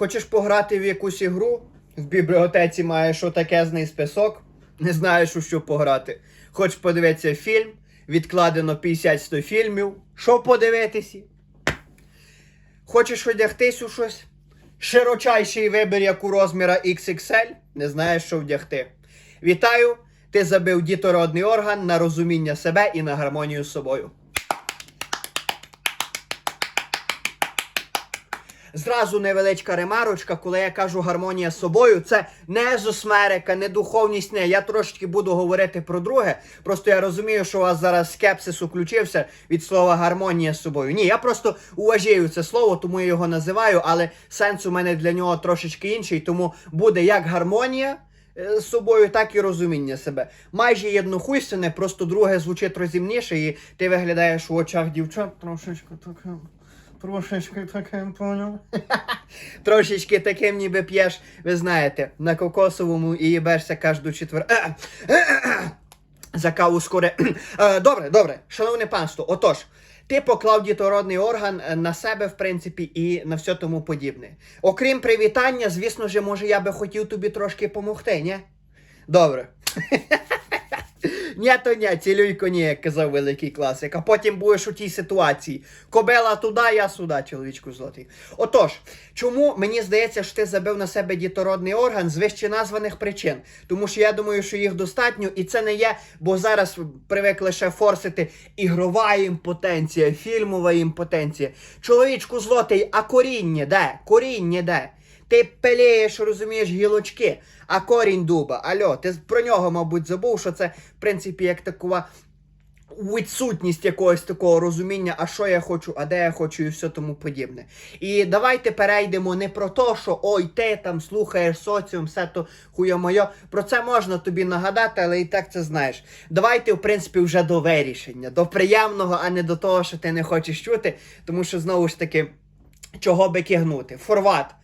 Хочеш пограти в якусь ігру? В бібліотеці маєш отакезний список, не знаєш у що пограти. Хочеш подивитися фільм, відкладено 50-100 фільмів. Що подивитися? Хочеш одягтись у щось? Широчайший вибір, як у розміра XXL, не знаєш, що вдягти. Вітаю! Ти забив дітородний орган на розуміння себе і на гармонію з собою. Зразу невеличка ремарочка, коли я кажу гармонія з собою, це не езосмерика, не духовність, не. Я трошечки буду говорити про друге. Просто я розумію, що у вас зараз скепсис уключився від слова гармонія з собою. Ні, я просто уважаю це слово, тому я його називаю, але сенс у мене для нього трошечки інший, тому буде як гармонія. З собою, так і розуміння себе. Майже єднохуйственне, просто друге звучить розумніше, і ти виглядаєш у очах дівчат трошечки таке. Трошечки таким поняв. Трошечки таким, ніби п'єш, ви знаєте, на кокосовому і їбешся кожну четвер. За каву скоре. Е, Добре, добре, шановне панство, отож. Ти поклав дітородний орган е, на себе, в принципі, і на все тому подібне. Окрім привітання, звісно ж, може, я би хотів тобі трошки помогти, ні? Добре. Ні, то ні, цілюйко ні, як казав великий класик. А потім будеш у тій ситуації. Кобела туди, я сюди, чоловічку золотий. Отож, чому мені здається, що ти забив на себе дітородний орган з вище названих причин? Тому що я думаю, що їх достатньо, і це не є, бо зараз привик лише форсити ігрова імпотенція, фільмова імпотенція. Чоловічку злотий, а коріння де? Коріння де? Ти пелеєш, розумієш, гілочки, а корінь дуба. Альо, ти про нього, мабуть, забув, що це, в принципі, як такова відсутність якогось такого розуміння, а що я хочу, а де я хочу, і все тому подібне. І давайте перейдемо не про те, що ой, ти там слухаєш соціум, все то хуя моє. Про це можна тобі нагадати, але і так це знаєш. Давайте, в принципі, вже до вирішення, до приємного, а не до того, що ти не хочеш чути, тому що знову ж таки, чого би кигнути? Форват.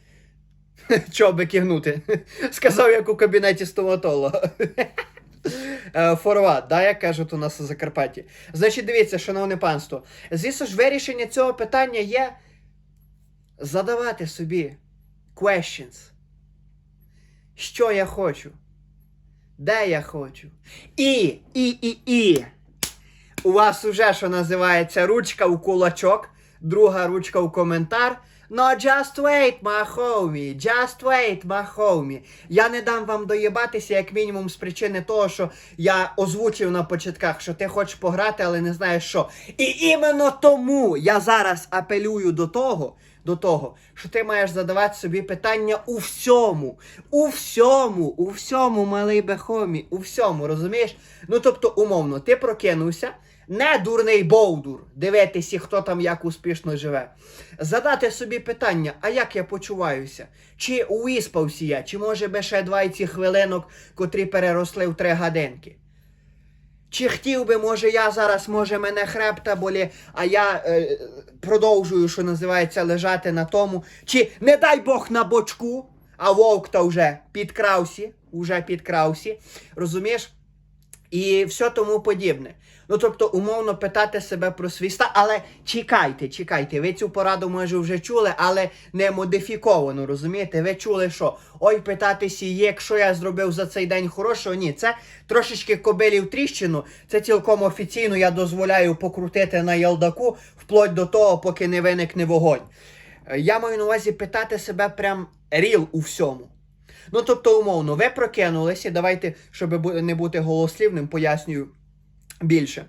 Чого би кигнути? Сказав, як у кабінеті стоматолога. Е, Форват, да, як кажуть у нас у Закарпатті. Значить, дивіться, шановне панство. Звісно ж, вирішення цього питання є задавати собі questions. Що я хочу? Де я хочу? І, і, і, і. У вас уже, що називається, ручка у кулачок, друга ручка у коментар. No, just wait, my homie, just wait, my homie. Я не дам вам доїбатися, як мінімум, з причини того, що я озвучив на початках, що ти хочеш пограти, але не знаєш що. І іменно тому я зараз апелюю до того, до того, що ти маєш задавати собі питання у всьому, у всьому, у всьому, малий бехомі, у всьому, розумієш? Ну тобто, умовно, ти прокинувся. Не дурний бовдур, дивитися, хто там як успішно живе. Задати собі питання, а як я почуваюся? Чи уїспався я, чи може би ще 20 хвилинок, котрі переросли в 3 годинки? Чи хотів би, може, я зараз, може, мене хребта болі, а я е, продовжую, що називається, лежати на тому. Чи не дай Бог на бочку, а вовк то вже підкрався, вже підкрався, розумієш? І все тому подібне. Ну, тобто, умовно питати себе про свій стан, але чекайте, чекайте, ви цю пораду, може, вже чули, але не модифіковано, розумієте? Ви чули, що ой, питатися, якщо я зробив за цей день хорошого, ні, це трошечки кобилі в тріщину, це цілком офіційно я дозволяю покрутити на ялдаку вплоть до того, поки не виникне вогонь. Е, Я маю на увазі питати себе прям ріл у всьому. Ну, тобто, умовно, ви прокинулися, давайте, щоб не бути голослівним, пояснюю більше.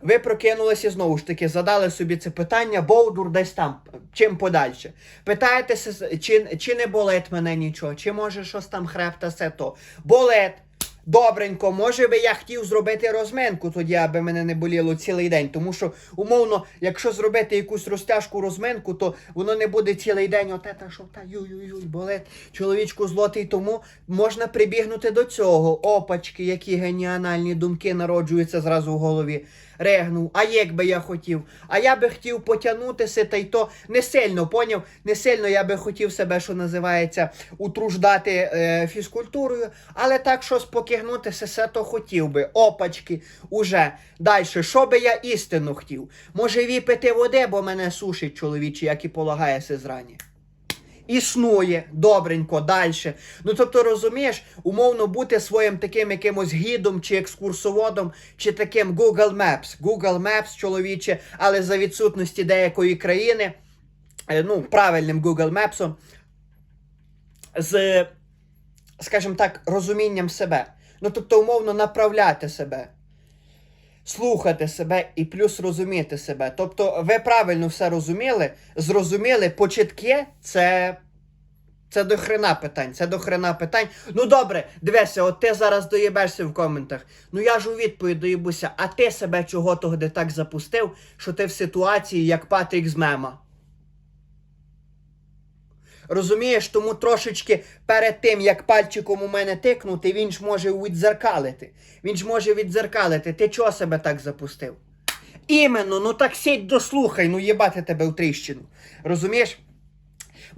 Ви прокинулися знову ж таки, задали собі це питання, Бовдур десь там, чим подальше. Питаєтеся, чи, чи не болить мене нічого, чи може щось там хребта все то. Болить. Добренько, може би я хотів зробити розминку тоді, аби мене не боліло цілий день. Тому що, умовно, якщо зробити якусь розтяжку розминку, то воно не буде цілий день. Оте та що та юй-юй-юй, болить. Чоловічку злотий, тому можна прибігнути до цього. Опачки, які геніанальні думки народжуються зразу в голові. Регнув, а як би я хотів? А я би хотів потягнутися, та й то не сильно поняв. Не сильно я би хотів себе, що називається, утруждати е, фізкультурою, але так щось покигнутися, все то хотів би. Опачки, уже. Далі, що би я істинно хотів? Може віпити води, бо мене сушить чоловічі, як і полагається зрані. Існує, добренько, далі. Ну тобто, розумієш, умовно бути своїм таким якимось гідом чи екскурсоводом, чи таким Google Maps. Google Maps, чоловіче, але за відсутності деякої країни, е, ну, правильним Google Maps, з, скажімо так, розумінням себе. Ну, тобто, умовно, направляти себе слухати себе і плюс розуміти себе. Тобто, ви правильно все розуміли, зрозуміли, початки це. Це до хрена питань, це до хрена питань. Ну добре, дивися, от ти зараз доїбешся в коментах. Ну я ж у відповідь доїбуся, а ти себе чого тогди так запустив, що ти в ситуації, як Патрік з мема. Розумієш, тому трошечки перед тим, як пальчиком у мене тикнути, він ж може відзеркалити. Він ж може відзеркалити. Ти чого себе так запустив? Іменно, ну так сідь дослухай, ну їбати тебе в тріщину. Розумієш?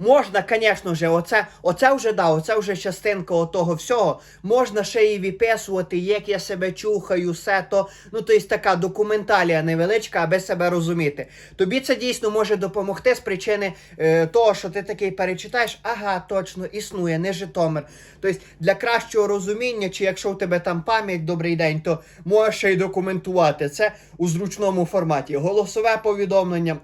Можна, звісно ж, оце, оце вже да, оце вже частинка отого всього. Можна ще і виписувати, як я себе чухаю, все то. Ну, то є така документалія невеличка, аби себе розуміти. Тобі це дійсно може допомогти з причини е, того, що ти такий перечитаєш, ага, точно, існує, не Житомир. Тобто для кращого розуміння, чи якщо у тебе там пам'ять, добрий день, то можеш ще й документувати це у зручному форматі. Голосове повідомлення.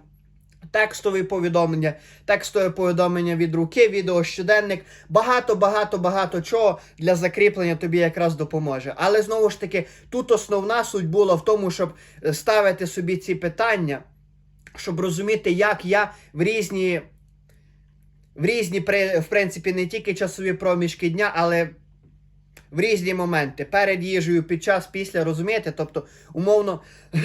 Текстові повідомлення, текстове повідомлення від руки, відео щоденник, багато, багато, багато чого для закріплення тобі якраз допоможе. Але знову ж таки, тут основна суть була в тому, щоб е, ставити собі ці питання, щоб розуміти, як я в різні, в різні, в принципі, не тільки часові проміжки дня, але в різні моменти. Перед їжею, під час, після, розумієте? Тобто, умовно.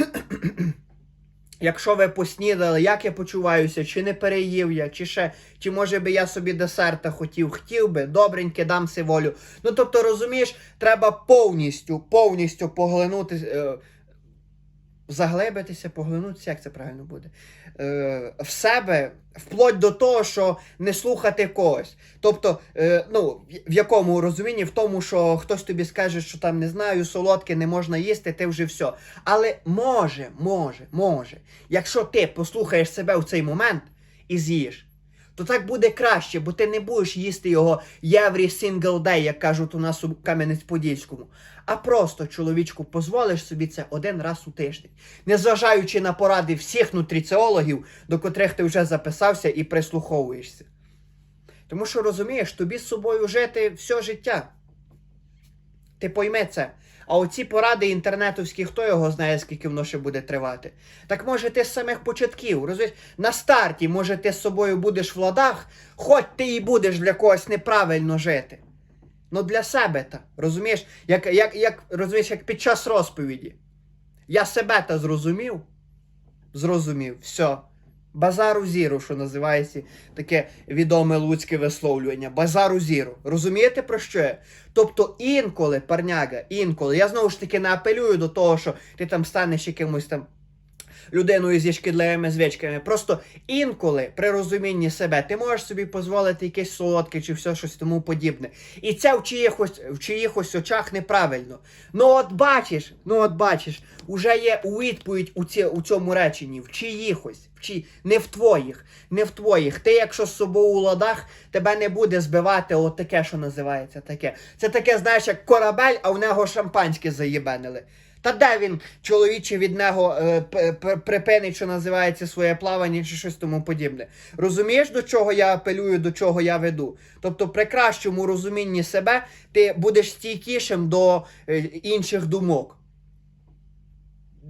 Якщо ви поснідали, як я почуваюся, чи не переїв я, чи ще, чи може би я собі десерта хотів, хотів би, добреньке, дам си волю. Ну тобто, розумієш, треба повністю, повністю поглинути, е, заглибитися, поглинутися, як це правильно буде, е, в себе, вплоть до того, що не слухати когось. Тобто, е, ну, в- якому розумінні? В тому, що хтось тобі скаже, що там не знаю, солодке не можна їсти, ти вже все. Але може, може, може, якщо ти послухаєш себе в цей момент і з'їш, то так буде краще, бо ти не будеш їсти його every single day, як кажуть у нас у Кам'янець-Подільському. А просто, чоловічку, дозволиш собі це один раз у тиждень. Незважаючи на поради всіх нутриціологів, до котрих ти вже записався і прислуховуєшся. Тому що розумієш, тобі з собою жити все життя. Ти пойми це. А оці поради інтернетовські, хто його знає, скільки воно ще буде тривати. Так може ти з самих початків, розумієш, на старті, може, ти з собою будеш в ладах, хоч ти і будеш для когось неправильно жити. Ну для себе та, розумієш, як, як, як, розумієш, як під час розповіді. Я себе та зрозумів, зрозумів, все. Базару зіру, що називається таке відоме луцьке висловлювання. Базару зіру. Розумієте про що я? Тобто інколи, парняга, інколи, я знову ж таки не апелюю до того, що ти там станеш якимось там людиною зі шкідливими звичками. Просто інколи при розумінні себе ти можеш собі дозволити якесь солодке чи все щось тому подібне. І це в чиїхось, в чиїхось очах неправильно. Ну от бачиш, ну от бачиш, уже є відповідь у, ці, у цьому реченні, в чиїхось, в чиї, не в твоїх, не в твоїх. Ти, якщо з собою у ладах, тебе не буде збивати от таке, що називається таке. Це таке, знаєш, як корабель, а в нього шампанське заєбенили. Та де він, чоловіче, від нього е, припинить, що називається своє плавання чи щось тому подібне. Розумієш, до чого я апелюю, до чого я веду? Тобто, при кращому розумінні себе ти будеш стійкішим до е, інших думок.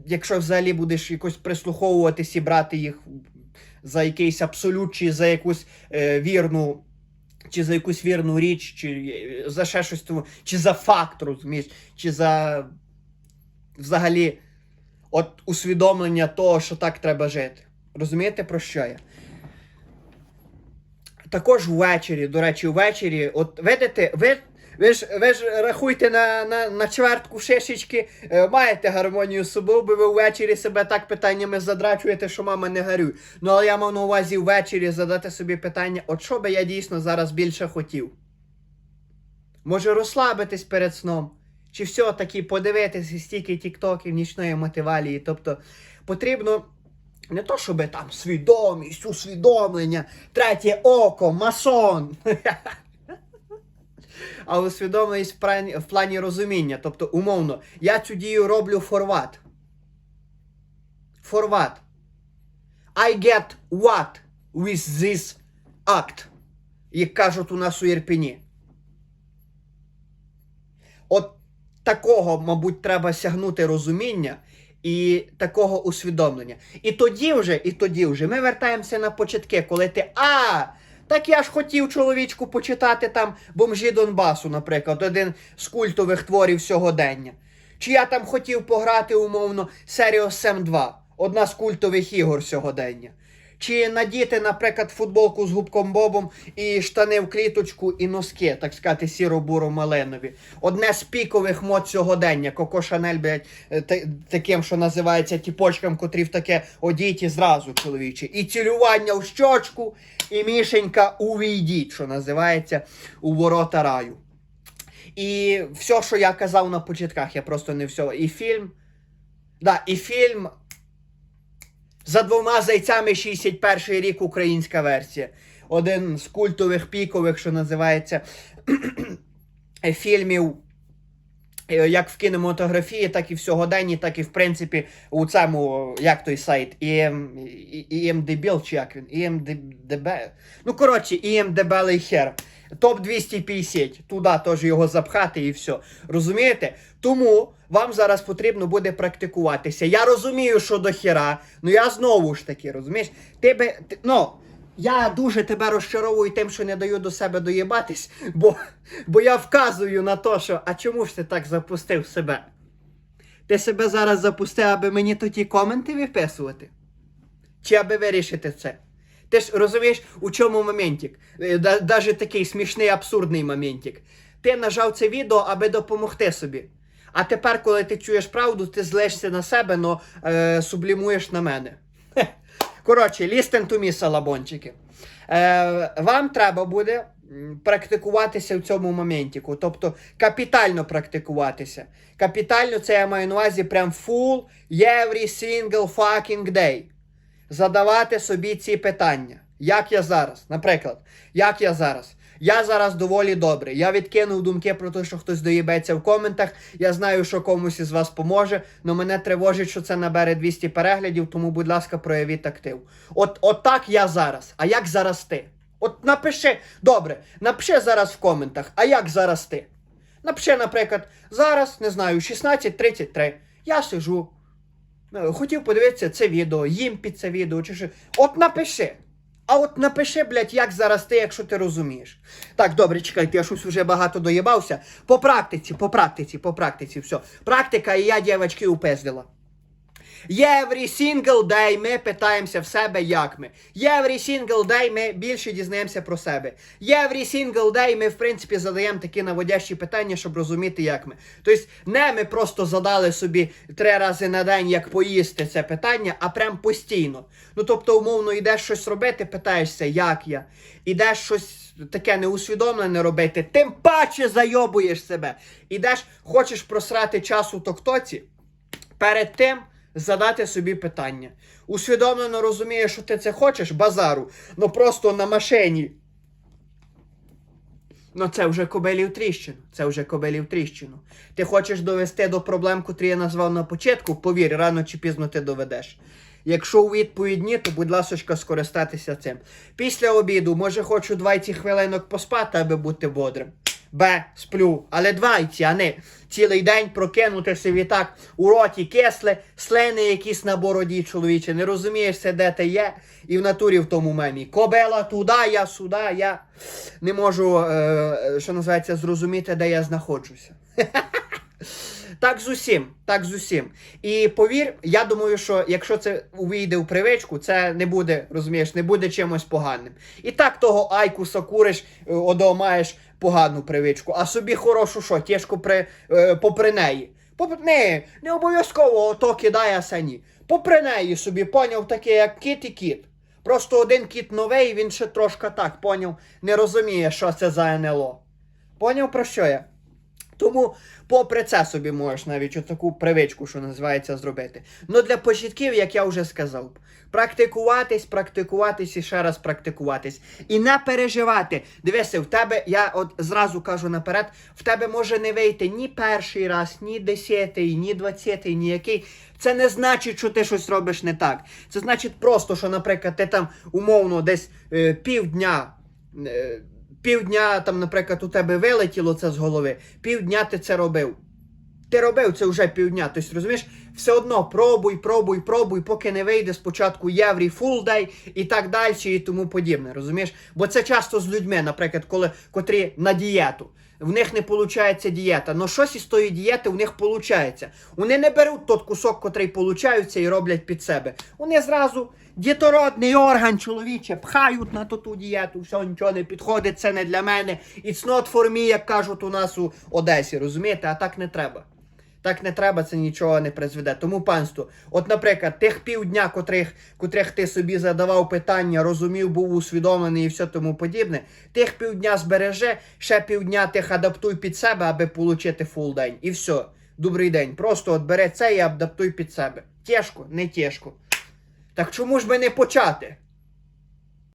Якщо взагалі будеш якось прислуховуватись і брати їх за якийсь абсолют, чи за якусь е, вірну. Чи за якусь вірну річ, чи е, за ще щось чи за факт, розумієш, чи за взагалі от усвідомлення того, що так треба жити. Розумієте, про що я? Також ввечері, до речі, ввечері, от видите, ви, ви, ж, ви ж рахуйте на, на, на чвертку шишечки, е, маєте гармонію з собою, бо ви ввечері себе так питаннями задрачуєте, що мама не горюй. Ну, але я мав на увазі ввечері задати собі питання, от що би я дійсно зараз більше хотів? Може розслабитись перед сном? Чи все-таки подивитися стільки тіктоків нічної мотивалії? Тобто потрібно Не то, щоб там свідомість, усвідомлення, третє око, масон. А усвідомленість в плані, розуміння. Тобто, умовно, я цю дію роблю форват. Форват. I get what with this act. Як кажуть у нас у Єрпіні. От такого, мабуть, треба сягнути розуміння і такого усвідомлення. І тоді вже, і тоді вже ми вертаємося на початки, коли ти. А! Так я ж хотів чоловічку почитати там бомжі Донбасу, наприклад, один з культових творів сьогодення. Чи я там хотів пограти умовно Serious Sam 2, одна з культових ігор сьогодення. Чи надіти, наприклад, футболку з губком Бобом і штани в кліточку і носки, так сказати, сіро-буро-малинові. Одне з пікових мод сьогодення. Коко Шанель, блядь, е, таким, що називається тіпочкам, котрі в таке одіть і зразу чоловічі. І цілювання в щочку, і мішенька увійдіть, що називається у ворота раю. І все, що я казав на початках, я просто не все. І фільм. Да, і фільм за двома зайцями 61 рік українська версія. Один з культових пікових, що називається фільмів. е, Як в кінематографії, так і в сьогоденні, так і в принципі у цьому, як той сайт, EMDB, чи як він? EMDB. Ну, коротше, EMDB хер. Топ 250. Туди теж його запхати і все. Розумієте? Тому вам зараз потрібно буде практикуватися. Я розумію, що до хера, ну я знову ж таки, розумієш? Ти би, ти- ну, я дуже тебе розчаровую тим, що не даю до себе доїбатись, бо, бо я вказую на те, що а чому ж ти так запустив себе? Ти себе зараз запустив, аби мені тоді коменти виписувати? Чи аби вирішити це? Ти ж розумієш, у чому моментик? Е, Даже такий смішний, абсурдний моментик. Ти нажав це відео, аби допомогти собі. А тепер, коли ти чуєш правду, ти злишся на себе, но е, сублімуєш на мене. Коротше, listen to me, салабончики. Е, вам треба буде практикуватися в цьому моментіку. Тобто капітально практикуватися. Капітально це я маю на увазі прям full every single fucking day задавати собі ці питання. Як я зараз? Наприклад, як я зараз? Я зараз доволі добрий. Я відкинув думки про те, що хтось доїбеться в коментах. Я знаю, що комусь із вас поможе, але мене тривожить, що це набере 200 переглядів, тому, будь ласка, проявіть актив. От, от так я зараз. А як зараз ти? От напиши, добре, напиши зараз в коментах, а як зараз ти? Напиши, наприклад, зараз, не знаю, 16.33. Я сижу, Хотів подивитися це відео, їм під це відео, чи що. От напиши. А от напиши, блядь, як зараз ти, якщо ти розумієш. Так, добре, чекайте, я щось вже багато доїбався. По практиці, по практиці, по практиці, все. Практика, і я, дівчатки, упиздила. Every single day ми питаємося в себе, як ми. Every single day ми більше дізнаємося про себе. Every single day ми, в принципі, задаємо такі наводящі питання, щоб розуміти, як ми. Тобто, не ми просто задали собі три рази на день, як поїсти це питання, а прям постійно. Ну, тобто, умовно, йдеш щось робити, питаєшся, як я. Ідеш щось таке неусвідомлене робити, тим паче зайобуєш себе. Ідеш, хочеш просрати час у токтоці, перед тим задати собі питання. Усвідомлено розумієш, що ти це хочеш, базару, ну просто на машині. Ну це вже кобелів тріщину. Це вже кобелів тріщину. Ти хочеш довести до проблем, котрі я назвав на початку, повір, рано чи пізно ти доведеш. Якщо у відповідь ні, то будь ласочка, скористатися цим. Після обіду, може, хочу 20 хвилинок поспати, аби бути бодрим. Б, сплю, але 20, а не цілий день прокинутися відтак у роті кисли, слини якісь на бороді, чоловіче. Не розумієш, це де ти є, і в натурі в тому мемі. Кобела туди, я сюди, я не можу, е, що називається, зрозуміти, де я знаходжуся. Так з усім, так з усім. І повір, я думаю, що якщо це увійде у привичку, це не буде, розумієш, не буде чимось поганим. І так того айкуса куриш, е, одо маєш погану привичку, а собі хорошу що, тяжко при, е, попри неї. Попри, не, не обов'язково ото кидає сані. Попри неї собі поняв таке, як кіт і кіт. Просто один кіт новий, він ще трошки так поняв, не розуміє, що це за НЛО. Поняв про що я? Тому, попри це собі можеш навіть отаку привичку, що називається, зробити. Ну для початків, як я вже сказав, практикуватись, практикуватись і ще раз практикуватись. І не переживати. Дивися, в тебе, я от зразу кажу наперед, в тебе може не вийти ні перший раз, ні десятий, ні двадцятий, ні який. Це не значить, що ти щось робиш не так. Це значить просто, що, наприклад, ти там умовно десь е, півдня. Е, Півдня там, наприклад, у тебе вилетіло це з голови, півдня ти це робив. Ти робив це вже півдня. Тобто, розумієш, все одно пробуй, пробуй, пробуй, поки не вийде спочатку єврі фулдай і так далі, і тому подібне. Розумієш? Бо це часто з людьми, наприклад, коли котрі на дієту. В них не виходить дієта, але щось із тої дієти в них виходить. Вони не беруть тот кусок, котрий получається, і роблять під себе. Вони зразу дітородний орган чоловіче пхають на ту дієту, все нічого не підходить, це не для мене. It's not for me, як кажуть у нас у Одесі, розумієте? А так не треба. Так не треба, це нічого не призведе. Тому панство, от, наприклад, тих півдня, котрих, котрих ти собі задавав питання, розумів, був усвідомлений і все тому подібне, тих півдня збереже, ще півдня тих адаптуй під себе, аби отримати фул день. І все. Добрий день. Просто от бери це і адаптуй під себе. Тяжко, не тяжко. Так чому ж би не почати?